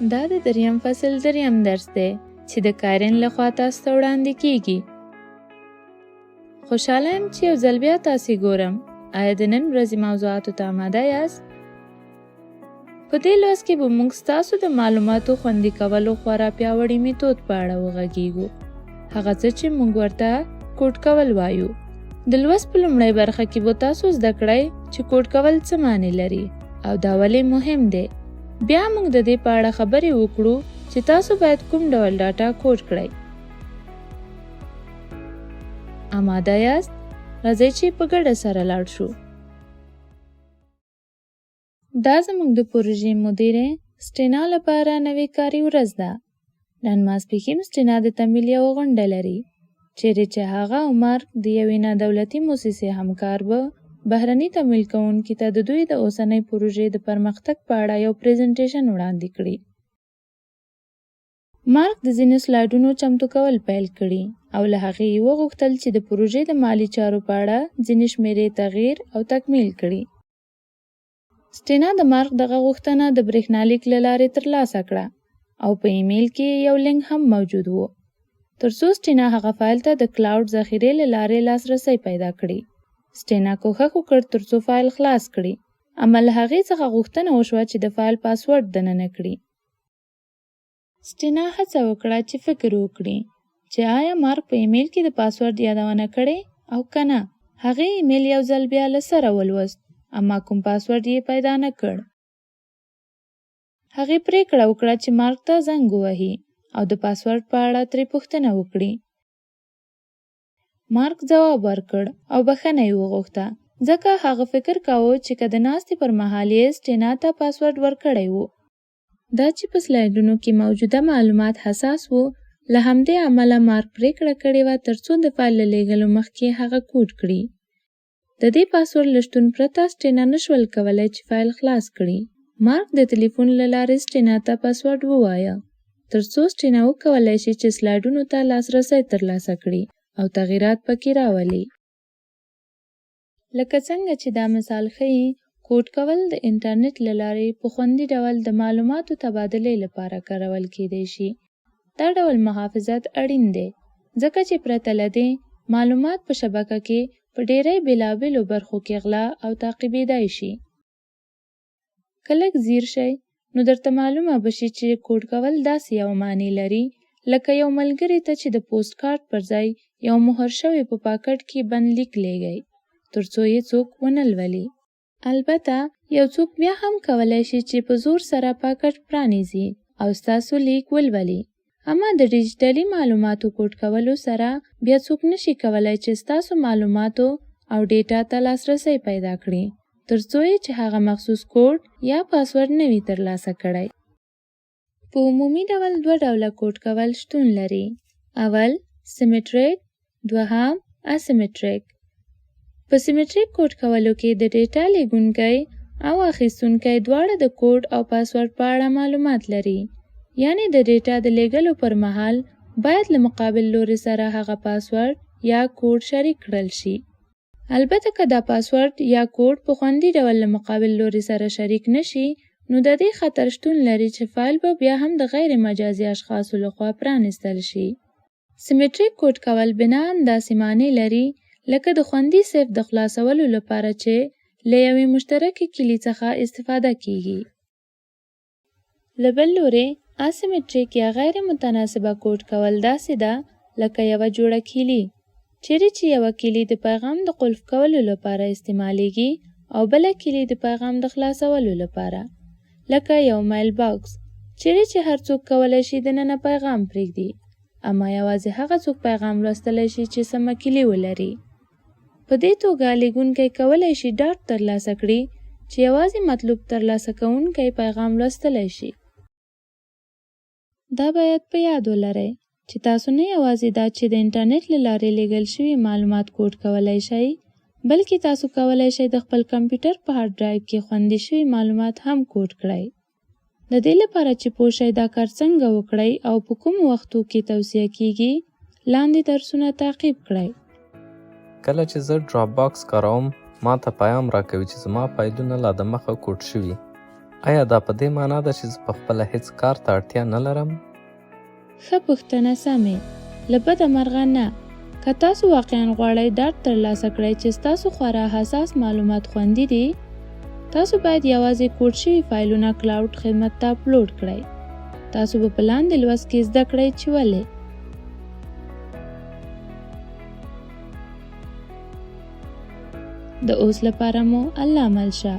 دا د دریم فصل دریم درس دی چې د کارن لخوا تاسو ته وړاندې کیږي. خوشحاله یم چې یو ځل بیا تاسې ګورم. آیا د نن ورځې موضوعاتو ته آماده یاست؟ په دې لوست کې به موږ ستاسو د معلوماتو خوندي کولو خورا پیاوړي میتود په اړه وغږیږو. هغه څه چې موږ ورته کوډ کول وایو. د لوست په لومړۍ برخه کې به تاسو زده کړئ چې کوډ کول څه معنی لري او دا ولې مهم دی بیا موږ د دې په اړه خبرې وکړو چې تاسو باید کوم ډول ډاټا کوډ کړئ. آماده یاست؟ راځئ چې په ګډه سره لاړ شو. دا زموږ د پروژې مدیره سټینا لپاره نوې کاري ورځ ده. نن ماسپښین سټینا د تمیل یوه غونډه لري. چیرې چې هغه او مارک د یوې نه دولتي موسسې همکار به بهرني تمویل کوونکي ته د دوی د اوسنۍ پروژې د پرمختګ په اړه یو پریزنټیشن وړاندې کړي. مارک د ځینو سلایډونو چمتو کول پیل کړي او له هغې یې وغوښتل چې د پروژې د مالی چارو په اړه ځینې شمیرې تغییر او تکمیل کړي. سټینا د مارک دغه غوښتنه د برېښنالیک له لارې ترلاسه کړه او په ایمیل کې یو لینک هم موجود و. ترڅو سټینا هغه فایل ته د کلاوډ ذخیرې له لارې لاسرسی پیدا کړي. سټینا کوښښ وکړ ترڅو فایل خلاص کړي. اما له هغې څخه غوښتنه وشوه چې د فایل پاسورډ دننه کړي. سټینا هڅه وکړه چې فکر وکړي چې آیا مارک په ایمیل کې د پاسورډ یادونه کړې او که نه. هغې ایمیل یو ځل بیا له سره ولوست اما کوم پاسورډ یې پیدا نه کړ. هغې پریکړه وکړه چې مارک ته زنګ ووهي او د پاسورډ په اړه ترې پوښتنه وکړي مارک ځواب ورکړ او بخښنه یې وغوښته. ځکه هغه فکر کاوه چې که د ناستې پر مهال یې سټینا ته پاسورډ ورکړی و. دا چې په سلایډونو کې موجوده معلومات حساس وو له همدې امله مارک پریکړه کړې وه ترڅو د فایل له لیږلو مخکې هغه کوډ کړي. د دې پاسورډ له شتون پرته سټینا نشول کولی چې فایل خلاص کړي. مارک د تلیفون له لارې سټینا ته پاسورډ ووایه. ترڅو سټینا وکولی شي چې سلایډونو ته لاسرسی ترلاسه کړي او تغییرات پکې راولي. لکه څنګه چې دا مثال ښیي کوډ کول د انټرنیټ له لارې په خوندي ډول د معلوماتو تبادلې لپاره کارول کیدی شي. دا ډول محافظت اړین دی ځکه چې پرته له دې معلومات په شبکه کې په ډیری بېلابېلو برخو کې غلا او تعقیبېدای شي. که لږ ځیر شئ نو درته معلومه به شي چې کوډ کول داسې یو معنی لري لکه یو ملګري ته چې د پوسټ کارت پر ځای یو مهر شوی په پاکټ کې بند لیک لیږئ ترڅو یې څوک ونه لولي. البته یو څوک بیا هم کولی شي چې په زور سره پاکټ پرانیزي او ستاسو لیک ولولي. اما د ډیجیټلي معلوماتو کوډ کولو سره بیا څوک نشي کولی چې ستاسو معلوماتو او ډیټا ته لاسرسی پیدا کړي ترڅو یې چې هغه مخصوص کوډ یا پاسورډ نه وي ترلاسه کړی په عمومي ډول دوه ډوله کوډ کول شتون لري. اول سیمیټریک دوهم اسیمیټریک په سیمیټریک کوډ کولو کې د ډیټا لیږونکی او اخیستونکی دواړه د کوډ او پاسورډ په اړه معلومات لري. یعنی د ډیټا د لیږلو پر مهال باید له مقابل لوري سره هغه پاسورډ یا کوډ شریک کړل شي. البته که دا پاسورډ یا کوډ په خوندي ډول له مقابل لوري سره شریک نشي نو د دې خطر شتون لري چې فایل به بیا هم د غیر مجازي اشخاصو لخوا پرانیستل شي سیمیټریک کوډ کول بنا داسې معنی لري لکه د خوندي سیف د خلاصولو لپاره چې له یوې مشترکې کلي څخه استفاده کیږي. له بل لورې اسیمیټریک یا غیر متناسبه کوډ کول داسې ده لکه یوه جوړه کیلي چیرې چې یوه کلي د پیغام د قلف کولو لپاره استعمالیږي او بله کلي د پیغام د خلاصولو لپاره. لکه یو میل باکس. چیرې چې هر څوک کولی شي دننه پیغام پرېږدي اما یوازې هغه څوک پیغام لوستلی شي چې سمه کلي ولري. په دې توګه لیږونکی کولی شي ډاډ ترلاسه کړي چې یوازې مطلوب ترلاسه کوونکی پیغام لوستلی شي. دا باید په یاد ولرئ چې تاسو نه یوازې دا چې د انټرنیټ له لارې لیږل شوي معلومات کوډ کولی شئ بلکې تاسو کولی شئ د خپل کمپیوټر په هارډ ډرایو کې خوندي شوي معلومات هم کوډ کړئ د دې لپاره چې پوه شئ دا کار څنګه وکړئ او په کومو وختو کې توصیه کیږي لاندې درسونه تعقیب کړئ. کله چې زه ډراپ باکس کاروم ما ته پیام راکوي چې زما فایلونه لا دمخه کوډ شوي. آیا دا په دې معنی ده چې زه په خپله هیڅ کار ته اړتیا نه لرم؟ ښه پوښتنه سمې. له بده مرغه نه. که تاسو واقعا غواړئ ډاډ ترلاسه کړئ چې ستاسو خورا حساس معلومات خوندي دي تاسو باید یوازې کوډ شوي فایلونه کلاوډ خدمت ته اپلوډ کړئ. تاسو به په لاندې لوست کې زده کړئ چې ولې. د اوس لپاره مو الله مل شه